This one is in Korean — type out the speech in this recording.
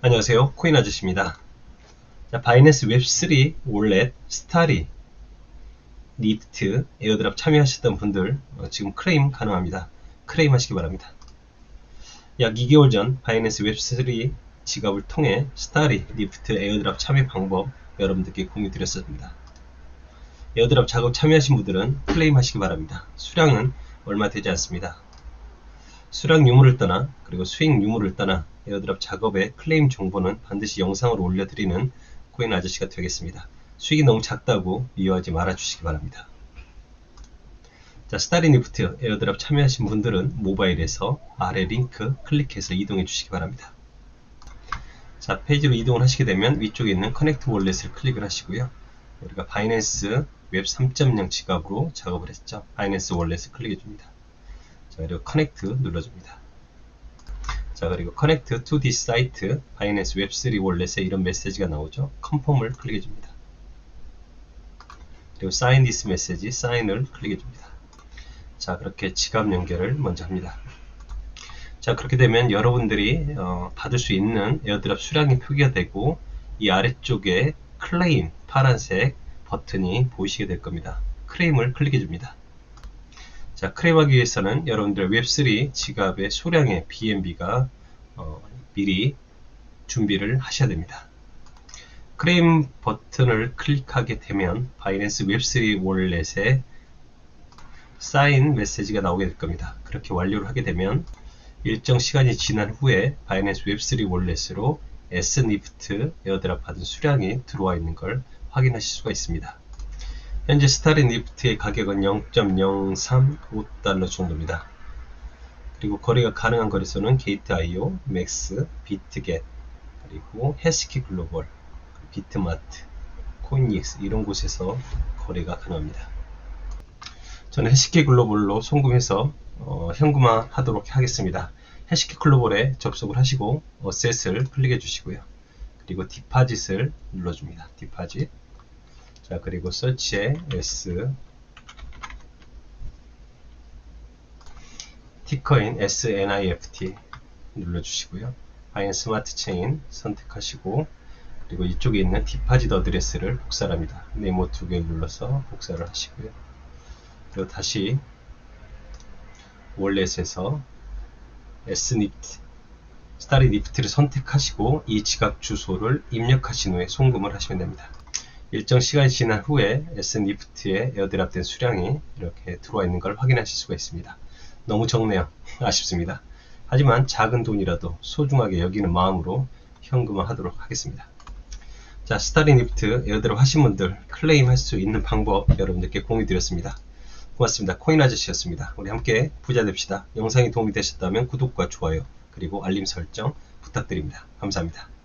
안녕하세요. 코인 아저씨입니다. 자, 바이낸스 웹3 월렛 스타리 니프트 에어드랍 참여하셨던 분들 어, 지금 클레임 가능합니다. 클레임 하시기 바랍니다. 약 2개월 전 바이낸스 웹3 지갑을 통해 스타리 니프트 에어드랍 참여 방법 여러분들께 공유 드렸습니다. 에어드랍 작업 참여하신 분들은 클레임 하시기 바랍니다. 수량은 얼마 되지 않습니다. 수량 유무를 떠나 그리고 수익 유무를 떠나 에어드랍 작업의 클레임 정보는 반드시 영상으로 올려드리는 코인 아저씨가 되겠습니다. 수익이 너무 작다고 미워하지 말아 주시기 바랍니다. 자, 스타리 니프트 에어드랍 참여하신 분들은 모바일에서 아래 링크 클릭해서 이동해 주시기 바랍니다. 자, 페이지로 이동을 하시게 되면 위쪽에 있는 커넥트 월렛을 클릭을 하시고요. 우리가 바이낸스 웹 3.0 지갑으로 작업을 했죠. 바이낸스 월렛을 클릭해 줍니다. 자, 그리고 커넥트 눌러줍니다. 자, 그리고 커넥트 to this site 바이낸스 웹3 월렛에 이런 메시지가 나오죠. 컨펌을 클릭해 줍니다. 그리고 sign this message, sign을 클릭해 줍니다. 자, 그렇게 지갑 연결을 먼저 합니다. 자, 그렇게 되면 여러분들이 어, 받을 수 있는 에어드랍 수량이 표기가 되고 이 아래쪽에 클레임 파란색 버튼이 보이시게 될 겁니다. 클레임을 클릭해 줍니다. 자, 클레임하기 위해서는 여러분들 웹3 지갑의 소량의 BNB가 어, 미리 준비를 하셔야 됩니다. 클레임 버튼을 클릭하게 되면 바이낸스 웹3 월렛에 사인 메시지가 나오게 될 겁니다. 그렇게 완료를 하게 되면 일정 시간이 지난 후에 바이낸스 웹3 월렛으로 S니프트 에어드랍 받은 수량이 들어와 있는 걸 확인하실 수가 있습니다. 현재 스타리 니프트의 가격은 0.035달러 정도입니다. 그리고 거래가 가능한 거래소는 게이트.io, 맥스, 비트겟, 그리고 해시키 글로벌, 비트마트, 코인익스 이런 곳에서 거래가 가능합니다. 저는 해시키 글로벌로 송금해서 어, 현금화 하도록 하겠습니다. 해시키 글로벌에 접속을 하시고 어셋을 클릭해 주시고요. 그리고 디파짓을 눌러줍니다. 디파짓. 자 그리고 서치에 S 티커인 SNIFT 눌러주시고요. 바이낸스 스마트 체인 선택하시고 그리고 이쪽에 있는 디파짓 어드레스를 복사를 합니다. 네모 두 개 눌러서 복사를 하시고요. 그리고 다시 월렛에서 S니프트 스타리 니프트를 선택하시고 이 지갑 주소를 입력하신 후에 송금을 하시면 됩니다. 일정 시간이 지난 후에 S니프트에 에어드랍된 수량이 이렇게 들어와 있는 걸 확인하실 수가 있습니다. 너무 적네요. 아쉽습니다. 하지만 작은 돈이라도 소중하게 여기는 마음으로 현금화 하도록 하겠습니다. 자, 스타리니프트 에어드랍 하신 분들 클레임 할 수 있는 방법 여러분들께 공유 드렸습니다. 고맙습니다. 코인 아저씨였습니다. 우리 함께 부자 됩시다. 영상이 도움이 되셨다면 구독과 좋아요 그리고 알림 설정 부탁드립니다. 감사합니다.